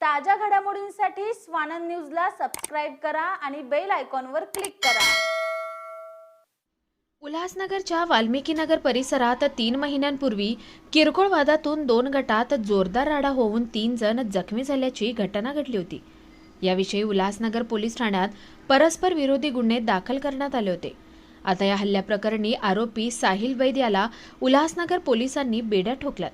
ताज्या घडामोडींसाठी स्वानंद न्यूजला सबस्क्राईब करा आणि बेल आयकॉनवर क्लिक करा. उल्हासनगरच्या वाल्मिकीनगर परिसरात तीन महिन्यांपूर्वी किरकोळ वादातून दोन गटात जोरदार राडा होऊन तीन जण जखमी झाल्याची घटना घडली होती. याविषयी उल्हासनगर पोलीस ठाण्यात परस्पर विरोधी गुन्हे दाखल करण्यात आले होते. आता या हल्ल्याप्रकरणी आरोपी साहिल वैद याला उल्हासनगर पोलिसांनी बेड्या ठोकल्यात.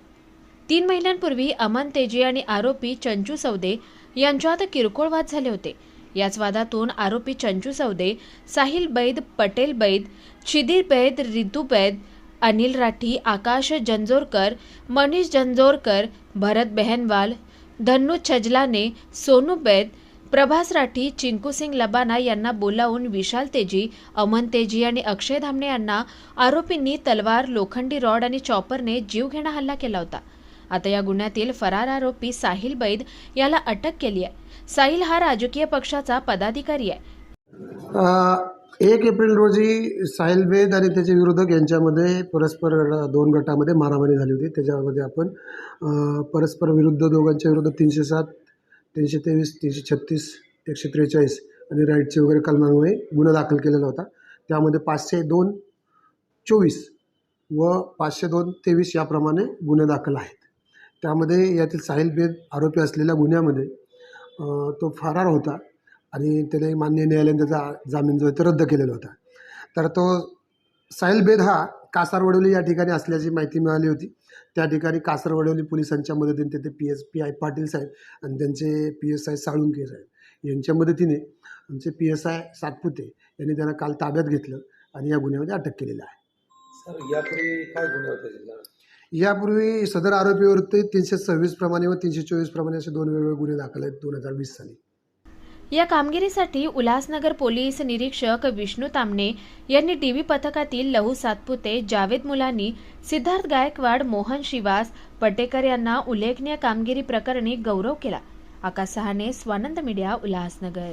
तीन महिन्यांपूर्वी अमन तेजी आणि आरोपी चंचू सौदे यांच्यात किरकोळ वाद झाले होते. याच वादातून आरोपी चंचू सौदे साहिल बैद पटेल बैद छिदीर बैद रितू बैद अनिल राठी आकाश जंजोरकर मनीष जंजोरकर भरत बेहनवाल धन्नू छजलाने सोनू बैद प्रभास राठी चिंकू सिंग लबाना यांना बोलावून विशाल तेजी अमन तेजी आणि अक्षय धामणे यांना आरोपींनी तलवार लोखंडी रॉड आणि चॉपरने जीवघेणा हल्ला केला होता. आता या गुन्ह्यातील फरार आरोपी साहिल बैद याला अटक केली आहे. साहिल हा राजकीय पक्षाचा पदाधिकारी आहे. एक एप्रिल रोजी साहिल बेद आणि त्याचे विरोधक यांच्यामध्ये परस्पर दोन गटामध्ये मारामारी झाली होती. त्याच्यामध्ये आपण परस्पर विरुद्ध दोघांच्या विरुद्ध तीनशे सात तीनशे तेवीस तीनशे छत्तीस एकशे त्रेचाळीस आणि राईटचे वगैरे कलमांमुळे गुन्हा दाखल केलेला होता. त्यामध्ये पाचशे दोन चोवीस व पाचशे दोन तेवीस याप्रमाणे गुन्हे दाखल आहेत. त्यामध्ये यातील साहिल बेद आरोपी असलेल्या गुन्ह्यामध्ये तो फरार होता आणि त्याने मान्य न्यायालयाने त्याचा जामीन जो आहे तो रद्द केलेला होता. तर तो साहिल बेद हा कासारवडोली या ठिकाणी असल्याची माहिती मिळाली होती. त्या ठिकाणी कासारवडोली पोलिसांच्या मदतीने तेथे P S P I Patil साहेब आणि त्यांचे पी एस आय साळुंके साहेब यांच्या मदतीने आमचे पी एस आय सातपुते यांनी त्यांना काल ताब्यात घेतलं आणि या गुन्ह्यामध्ये अटक केलेलं आहे. सर यापूर्वी काय गुन्हे होते यापूर्वी सदर आरोपीवरती तीनशे सव्वीस प्रमाणे व तीनशे चोवीस प्रमाणे असे दोन वेगवेगळे गुन्हे दाखल आहेत दोन हजार वीस साली. या कामगिरीसाठी उल्हासनगर पोलीस निरीक्षक विष्णू तामणे यांनी टीव्ही पथकातील लहू सातपुते जावेद मुलानी सिद्धार्थ गायकवाड मोहन शिवास पटेकर यांना उल्लेखनीय कामगिरी प्रकरणी गौरव केला. Akash Sahane Swanand media Ulhasnagar.